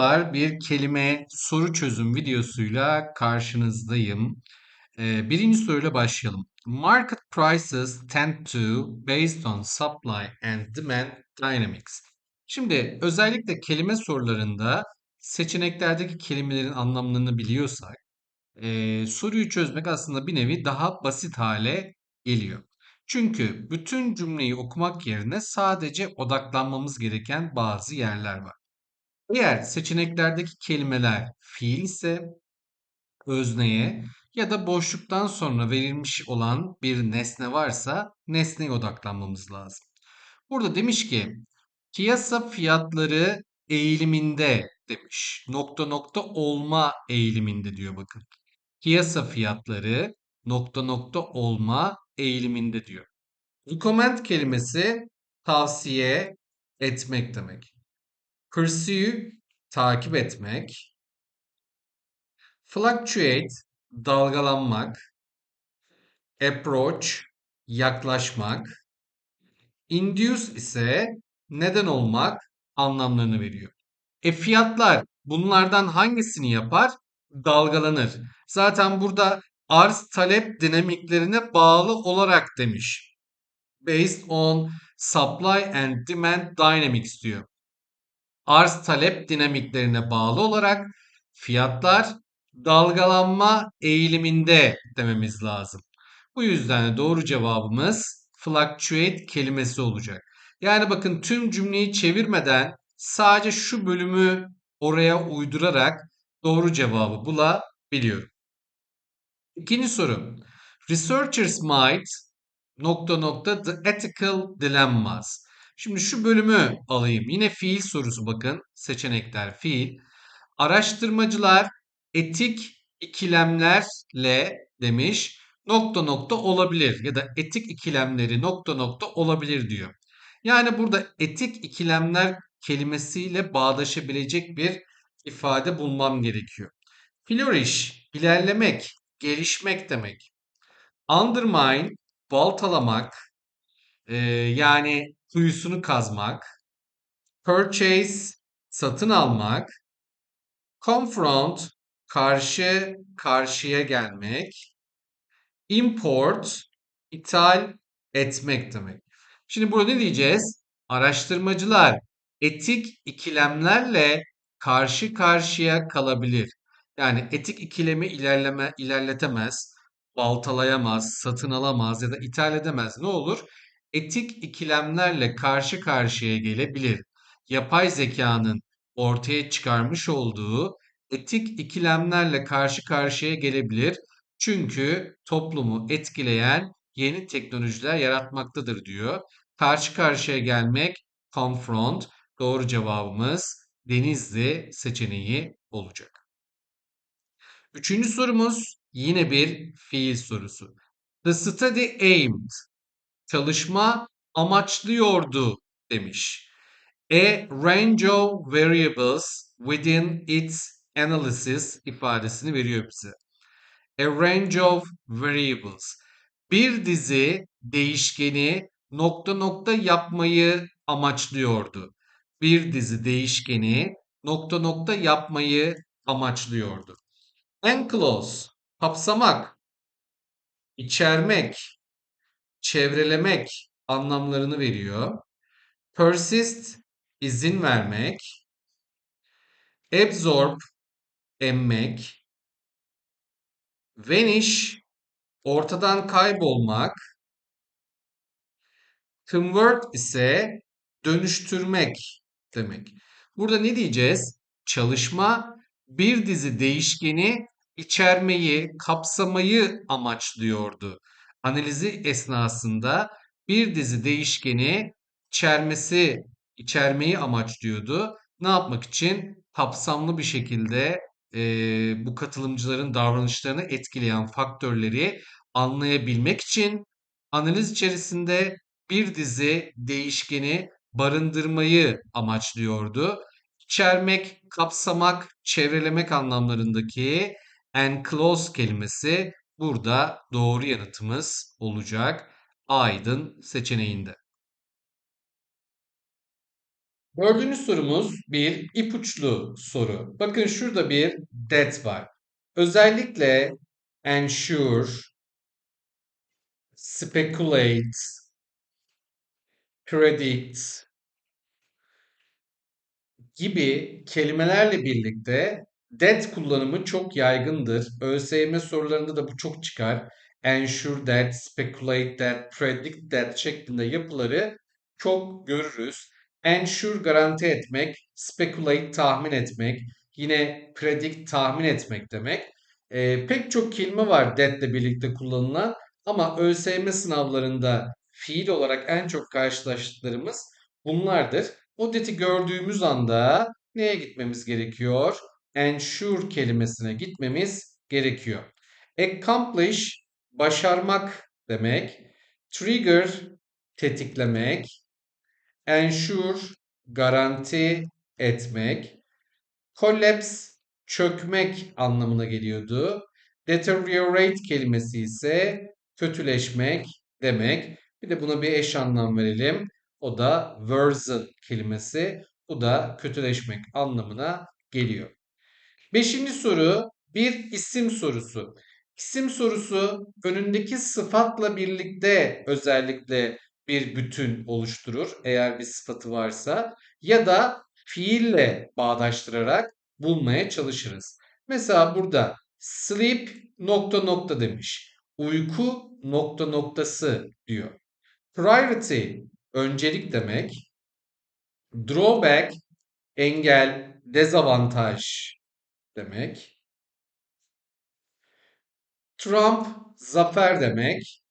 Merhabalar, bir kelime soru çözüm videosuyla karşınızdayım. Ee, birinci soruyla başlayalım. Market prices tend to based on supply and demand dynamics. Şimdi özellikle kelime sorularında seçeneklerdeki kelimelerin anlamlarını biliyorsak e, soruyu çözmek aslında bir nevi daha basit hale geliyor. Çünkü bütün cümleyi okumak yerine sadece odaklanmamız gereken bazı yerler var. Eğer seçeneklerdeki kelimeler fiil ise özneye ya da boşluktan sonra verilmiş olan bir nesne varsa nesneye odaklanmamız lazım. Burada demiş ki piyasa fiyatları eğiliminde demiş. Nokta nokta olma eğiliminde diyor bakın. Piyasa fiyatları nokta nokta olma eğiliminde diyor. Recommend kelimesi tavsiye etmek demek. Pursue takip etmek. Fluctuate dalgalanmak. Approach yaklaşmak. Induce ise neden olmak anlamlarını veriyor. E fiyatlar bunlardan hangisini yapar? Dalgalanır. Zaten burada arz talep dinamiklerine bağlı olarak demiş. Based on supply and demand dynamics diyor arz talep dinamiklerine bağlı olarak fiyatlar dalgalanma eğiliminde dememiz lazım. Bu yüzden de doğru cevabımız fluctuate kelimesi olacak. Yani bakın tüm cümleyi çevirmeden sadece şu bölümü oraya uydurarak doğru cevabı bulabiliyorum. İkinci soru. Researchers might nokta nokta the ethical dilemmas. Şimdi şu bölümü alayım. Yine fiil sorusu bakın. Seçenekler fiil. Araştırmacılar etik ikilemlerle demiş nokta nokta olabilir ya da etik ikilemleri nokta nokta olabilir diyor. Yani burada etik ikilemler kelimesiyle bağdaşabilecek bir ifade bulmam gerekiyor. Flourish, ilerlemek, gelişmek demek. Undermine, baltalamak, e, yani kuyusunu kazmak, purchase satın almak, confront karşı karşıya gelmek, import ithal etmek demek. Şimdi burada ne diyeceğiz? Araştırmacılar etik ikilemlerle karşı karşıya kalabilir. Yani etik ikilemi ilerleme ilerletemez, baltalayamaz, satın alamaz ya da ithal edemez. Ne olur? Etik ikilemlerle karşı karşıya gelebilir. Yapay zekanın ortaya çıkarmış olduğu etik ikilemlerle karşı karşıya gelebilir. Çünkü toplumu etkileyen yeni teknolojiler yaratmaktadır diyor. Karşı karşıya gelmek confront doğru cevabımız Denizli seçeneği olacak. Üçüncü sorumuz yine bir fiil sorusu. The study aimed çalışma amaçlıyordu demiş. A range of variables within its analysis ifadesini veriyor bize. A range of variables. Bir dizi değişkeni nokta nokta yapmayı amaçlıyordu. Bir dizi değişkeni nokta nokta yapmayı amaçlıyordu. Enclose, kapsamak, içermek, çevrelemek anlamlarını veriyor. Persist izin vermek. Absorb emmek. Vanish ortadan kaybolmak. Convert ise dönüştürmek demek. Burada ne diyeceğiz? Çalışma bir dizi değişkeni içermeyi, kapsamayı amaçlıyordu analizi esnasında bir dizi değişkeni içermesi, içermeyi amaçlıyordu. Ne yapmak için? Kapsamlı bir şekilde e, bu katılımcıların davranışlarını etkileyen faktörleri anlayabilmek için analiz içerisinde bir dizi değişkeni barındırmayı amaçlıyordu. İçermek, kapsamak, çevrelemek anlamlarındaki enclose kelimesi Burada doğru yanıtımız olacak Aydın seçeneğinde. Dördüncü sorumuz bir ipuçlu soru. Bakın şurada bir that var. Özellikle ensure, speculate, predict gibi kelimelerle birlikte that kullanımı çok yaygındır. ÖSYM sorularında da bu çok çıkar. Ensure that, speculate that, predict that şeklinde yapıları çok görürüz. Ensure garanti etmek, speculate tahmin etmek, yine predict tahmin etmek demek. Ee, pek çok kelime var that ile birlikte kullanılan ama ÖSYM sınavlarında fiil olarak en çok karşılaştıklarımız bunlardır. O that'i gördüğümüz anda neye gitmemiz gerekiyor? Ensure kelimesine gitmemiz gerekiyor. Accomplish başarmak demek. Trigger tetiklemek. Ensure garanti etmek. Collapse çökmek anlamına geliyordu. Deteriorate kelimesi ise kötüleşmek demek. Bir de buna bir eş anlam verelim. O da worsen kelimesi. Bu da kötüleşmek anlamına geliyor. Beşinci soru bir isim sorusu. İsim sorusu önündeki sıfatla birlikte özellikle bir bütün oluşturur eğer bir sıfatı varsa ya da fiille bağdaştırarak bulmaya çalışırız. Mesela burada sleep nokta nokta demiş. Uyku nokta noktası diyor. Priority öncelik demek. Drawback engel, dezavantaj demek. Trump zafer demek.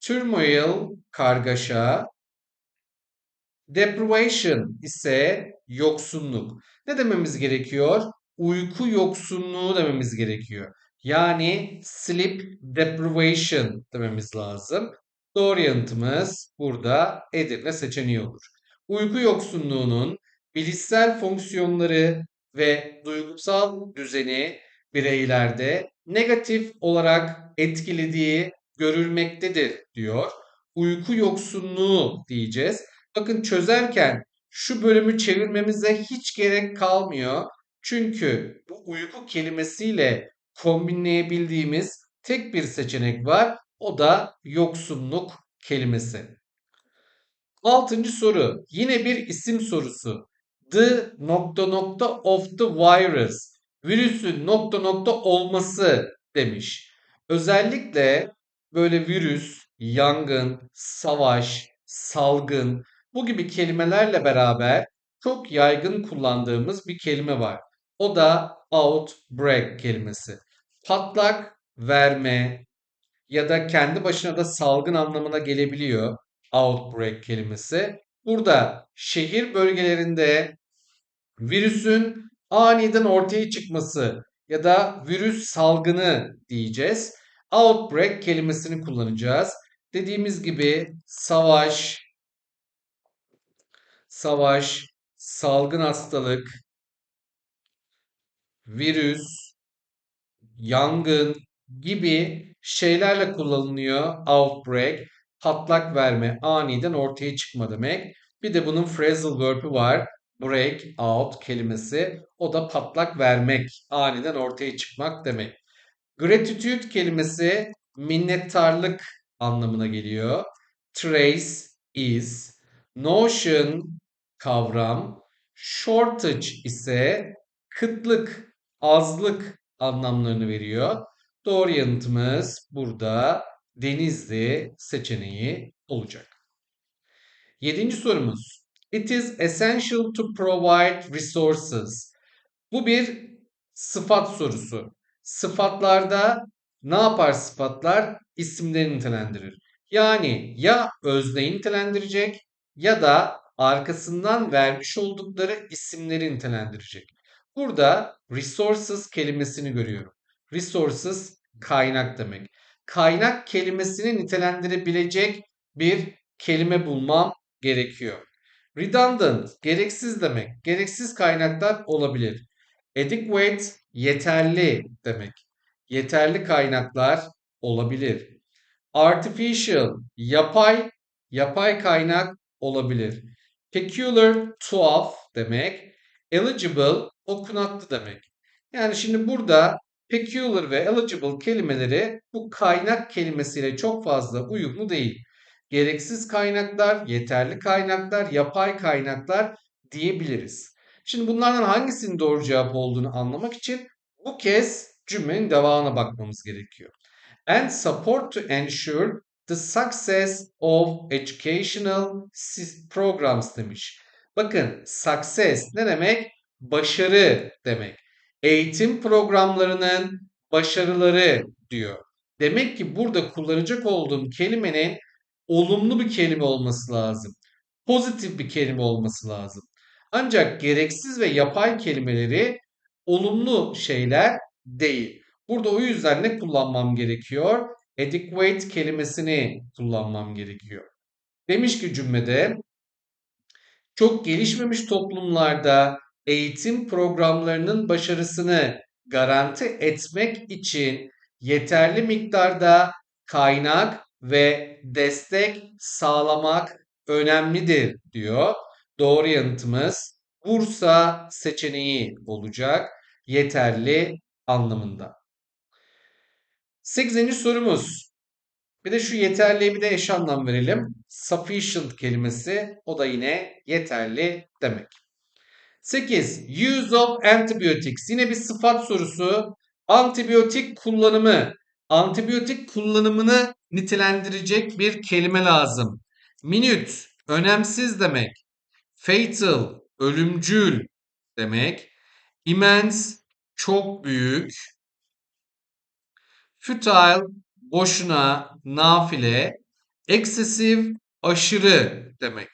Turmoil kargaşa. Deprivation ise yoksunluk. Ne dememiz gerekiyor? Uyku yoksunluğu dememiz gerekiyor. Yani sleep deprivation dememiz lazım. Doğru yanıtımız burada Edirne seçeneği olur. Uyku yoksunluğunun bilişsel fonksiyonları ve duygusal düzeni bireylerde negatif olarak etkilediği görülmektedir diyor. Uyku yoksunluğu diyeceğiz. Bakın çözerken şu bölümü çevirmemize hiç gerek kalmıyor. Çünkü bu uyku kelimesiyle kombinleyebildiğimiz tek bir seçenek var. O da yoksunluk kelimesi. Altıncı soru. Yine bir isim sorusu. The nokta nokta of the virus. Virüsün nokta nokta olması demiş. Özellikle böyle virüs, yangın, savaş, salgın bu gibi kelimelerle beraber çok yaygın kullandığımız bir kelime var. O da outbreak kelimesi. Patlak verme ya da kendi başına da salgın anlamına gelebiliyor outbreak kelimesi. Burada şehir bölgelerinde virüsün aniden ortaya çıkması ya da virüs salgını diyeceğiz. Outbreak kelimesini kullanacağız. Dediğimiz gibi savaş, savaş, salgın hastalık, virüs, yangın gibi şeylerle kullanılıyor outbreak. Patlak verme, aniden ortaya çıkma demek. Bir de bunun phrasal verb'i var. Break out kelimesi. O da patlak vermek, aniden ortaya çıkmak demek. Gratitude kelimesi minnettarlık anlamına geliyor. Trace is. Notion kavram. Shortage ise kıtlık, azlık anlamlarını veriyor. Doğru yanıtımız burada Denizli seçeneği olacak. Yedinci sorumuz. It is essential to provide resources. Bu bir sıfat sorusu. Sıfatlarda ne yapar sıfatlar? İsimleri nitelendirir. Yani ya özneyi nitelendirecek ya da arkasından vermiş oldukları isimleri nitelendirecek. Burada resources kelimesini görüyorum. Resources kaynak demek. Kaynak kelimesini nitelendirebilecek bir kelime bulmam gerekiyor. Redundant, gereksiz demek. Gereksiz kaynaklar olabilir. Adequate, yeterli demek. Yeterli kaynaklar olabilir. Artificial, yapay, yapay kaynak olabilir. Peculiar tuhaf demek. Eligible okunaklı demek. Yani şimdi burada peculiar ve eligible kelimeleri bu kaynak kelimesiyle çok fazla uyumlu değil. Gereksiz kaynaklar, yeterli kaynaklar, yapay kaynaklar diyebiliriz. Şimdi bunlardan hangisinin doğru cevap olduğunu anlamak için bu kez cümlenin devamına bakmamız gerekiyor. And support to ensure the success of educational programs demiş. Bakın success ne demek? Başarı demek. Eğitim programlarının başarıları diyor. Demek ki burada kullanacak olduğum kelimenin olumlu bir kelime olması lazım. Pozitif bir kelime olması lazım. Ancak gereksiz ve yapay kelimeleri olumlu şeyler değil. Burada o yüzden ne kullanmam gerekiyor? Adequate kelimesini kullanmam gerekiyor. Demiş ki cümlede çok gelişmemiş toplumlarda eğitim programlarının başarısını garanti etmek için yeterli miktarda kaynak ve destek sağlamak önemlidir diyor. Doğru yanıtımız Bursa seçeneği olacak. Yeterli anlamında. Sekizinci sorumuz. Bir de şu yeterliye bir de eş anlam verelim. Sufficient kelimesi o da yine yeterli demek. 8. Use of antibiotics. Yine bir sıfat sorusu. Antibiyotik kullanımı. Antibiyotik kullanımını nitelendirecek bir kelime lazım. Minute, önemsiz demek. Fatal, ölümcül demek. Immense, çok büyük. Futile, boşuna, nafile. Excessive, aşırı demek.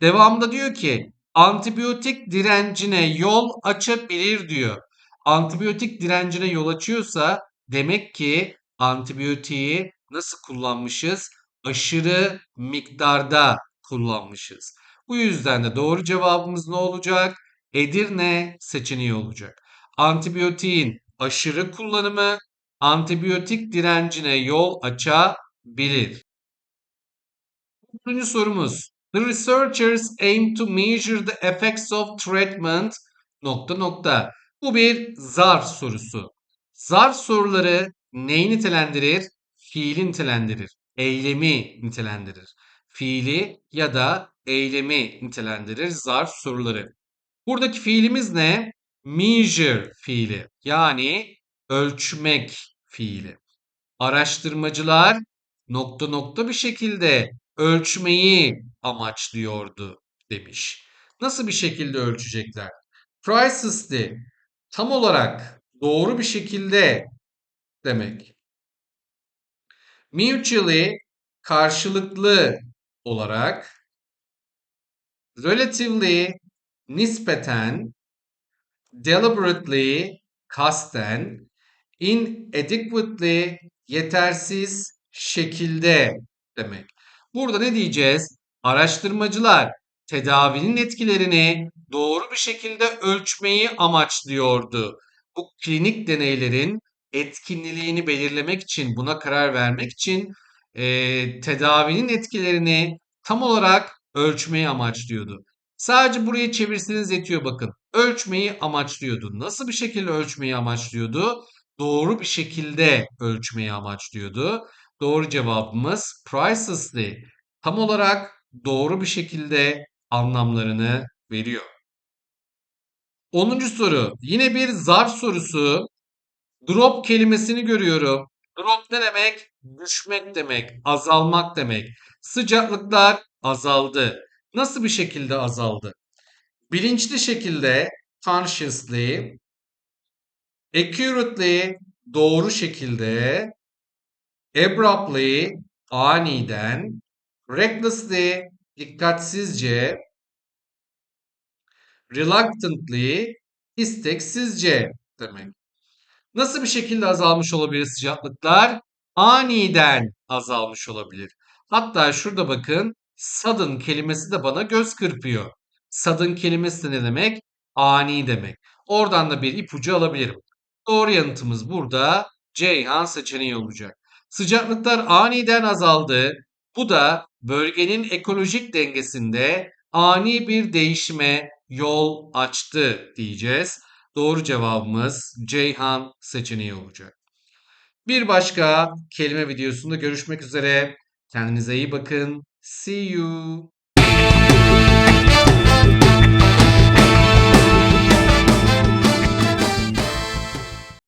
Devamında diyor ki antibiyotik direncine yol açabilir diyor. Antibiyotik direncine yol açıyorsa demek ki antibiyotiği nasıl kullanmışız? Aşırı miktarda kullanmışız. Bu yüzden de doğru cevabımız ne olacak? Edirne seçeneği olacak. Antibiyotiğin aşırı kullanımı antibiyotik direncine yol açabilir. Üçüncü sorumuz. The researchers aim to measure the effects of treatment nokta nokta. Bu bir zarf sorusu. Zarf soruları neyi nitelendirir? Fiili nitelendirir. Eylemi nitelendirir. Fiili ya da eylemi nitelendirir zarf soruları. Buradaki fiilimiz ne? Measure fiili. Yani ölçmek fiili. Araştırmacılar nokta nokta bir şekilde ölçmeyi amaçlıyordu demiş. Nasıl bir şekilde ölçecekler? Precisely tam olarak doğru bir şekilde demek. Mutually karşılıklı olarak relatively nispeten deliberately kasten inadequately yetersiz şekilde demek. Burada ne diyeceğiz? Araştırmacılar tedavinin etkilerini doğru bir şekilde ölçmeyi amaçlıyordu. Bu klinik deneylerin etkinliğini belirlemek için, buna karar vermek için e, tedavinin etkilerini tam olarak ölçmeyi amaçlıyordu. Sadece burayı çevirseniz yetiyor bakın. Ölçmeyi amaçlıyordu. Nasıl bir şekilde ölçmeyi amaçlıyordu? Doğru bir şekilde ölçmeyi amaçlıyordu. Doğru cevabımız precisely. Tam olarak doğru bir şekilde anlamlarını veriyor. 10. soru. Yine bir zarf sorusu. Drop kelimesini görüyorum. Drop ne demek? Düşmek demek, azalmak demek. Sıcaklıklar azaldı. Nasıl bir şekilde azaldı? Bilinçli şekilde consciously, accurately doğru şekilde, abruptly aniden, recklessly dikkatsizce, reluctantly isteksizce demek. Nasıl bir şekilde azalmış olabilir sıcaklıklar? Aniden azalmış olabilir. Hatta şurada bakın sudden kelimesi de bana göz kırpıyor. Sudden kelimesi de ne demek? Ani demek. Oradan da bir ipucu alabilirim. Doğru yanıtımız burada Ceyhan seçeneği olacak. Sıcaklıklar aniden azaldı. Bu da bölgenin ekolojik dengesinde ani bir değişime yol açtı diyeceğiz. Doğru cevabımız Ceyhan seçeneği olacak. Bir başka kelime videosunda görüşmek üzere. Kendinize iyi bakın. See you.